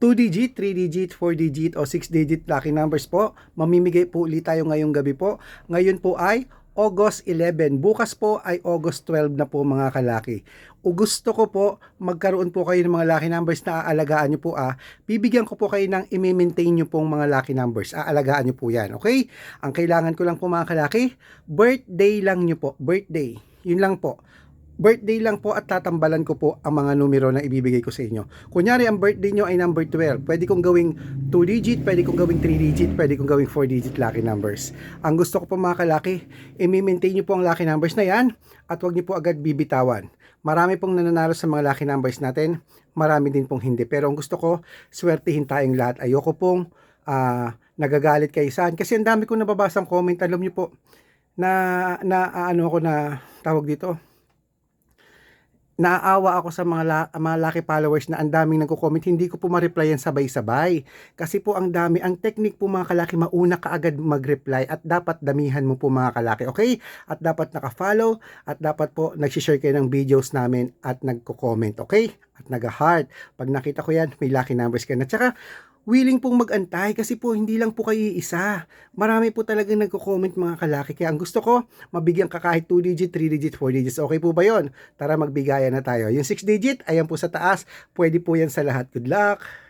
2 digit, 3 digit, 4 digit o 6 digit lucky numbers po. Mamimigay po ulit tayo ngayong gabi po. Ngayon po ay August 11. Bukas po ay August 12 na po mga kalaki. O gusto ko po magkaroon po kayo ng mga lucky numbers na aalagaan nyo po ah. Bibigyan ko po kayo ng i-maintain nyo pong mga lucky numbers. Aalagaan nyo po yan, okay? Ang kailangan ko lang po mga kalaki, birthday lang nyo po. Birthday. Yun lang po birthday lang po at tatambalan ko po ang mga numero na ibibigay ko sa inyo. Kunyari, ang birthday nyo ay number 12. Pwede kong gawing 2 digit, pwede kong gawing 3 digit, pwede kong gawing 4 digit lucky numbers. Ang gusto ko po mga kalaki, i-maintain nyo po ang lucky numbers na yan at huwag nyo po agad bibitawan. Marami pong nananalo sa mga lucky numbers natin, marami din pong hindi. Pero ang gusto ko, swertihin tayong lahat. Ayoko pong ah, nagagalit kayo saan. Kasi ang dami kong nababasang comment, alam nyo po, na, na ah, ano ako na tawag dito, naaawa ako sa mga, la, mga lucky followers na ang daming nagko-comment, hindi ko po ma-reply yan sabay-sabay. Kasi po ang dami, ang technique po mga kalaki, mauna ka agad mag-reply at dapat damihan mo po mga kalaki, okay? At dapat naka-follow at dapat po nag-share kayo ng videos namin at nagko-comment, okay? At nag-heart. Pag nakita ko yan, may lucky numbers ka na. Tsaka, willing pong mag-antay kasi po hindi lang po kayo isa. Marami po talagang nagko-comment mga kalaki. Kaya ang gusto ko, mabigyan ka kahit 2 digit, 3 digit, 4 digits. Okay po ba yon? Tara magbigayan na tayo. Yung 6 digit, ayan po sa taas. Pwede po yan sa lahat. Good luck!